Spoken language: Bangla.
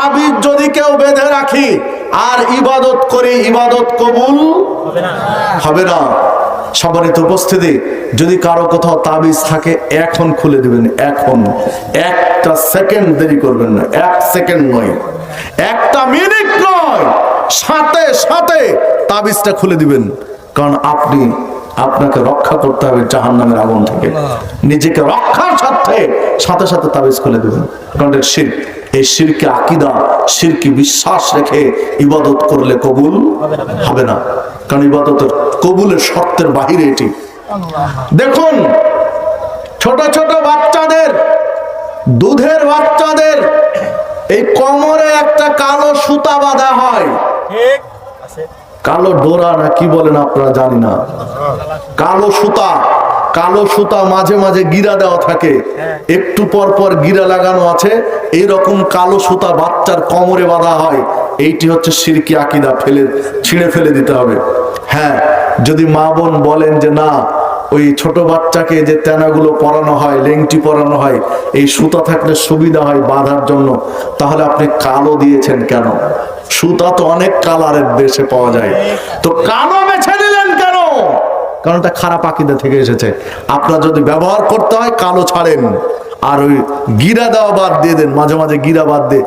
তাবিজ যদি কেউ বেঁধে রাখি আর ইবাদত করি ইবাদত কবুল হবে না। সম্মানিত উপস্থিতি যদি কারও কোথাও তাবিজ থাকে এখন খুলে দিবেন এখন। একটা সেকেন্ড দেরি করবেন না এক সেকেন্ড নয়। একটা মিনিট নয় সাথে সাথে তাবিজটা খুলে দিবেন। কারণ আপনি আপনাকে রক্ষা করতে হবে জাহান নামের আগুন থেকে। নিজেকে রক্ষার সাথে সাথে সাথে তাবিজ খুলে দেবেন। কারণ এটা শিরক। এই শিরকে আকিদা শিরকি বিশ্বাস রেখে ইবাদত করলে কবুল হবে না। কারণ ইবাদতের কবুলের শর্তের বাহিরে এটি। দেখুন ছোট ছোট বাচ্চাদের দুধের বাচ্চাদের এই কোমরে একটা কালো সুতা বাঁধা হয়। ঠিক। আছে কালো ডোরা না কি বলেন আপনারা জানি না। কালো সুতা। কালো সুতা মাঝে মাঝে গিরা দেওয়া থাকে। একটু পর পর গিরা লাগানো আছে। এই রকম কালো সুতা বাচ্চার কোমরে বাঁধা হয়। এইটি হচ্ছে সিরকি আকিদা ফেলে ছিঁড়ে ফেলে দিতে হবে। হ্যাঁ যদি মা বোন বলেন যে না ওই ছোট বাচ্চাকে যে তেনাগুলো পরানো হয় লেংটি পরানো হয় এই সুতা থাকলে সুবিধা হয় বাঁধার জন্য। তাহলে আপনি কালো দিয়েছেন কেন? সুতা তো অনেক কালারের দেশে পাওয়া যায়। তো কালো কারণ এটা খারাপ আকিদা থেকে এসেছে। আপনার যদি ব্যবহার করতে হয়, কালো ছাড়েন। আর ওই গিরা দেওয়া বাদ দিয়ে দেন, মাঝে মাঝে গিরা বাদ দিয়ে।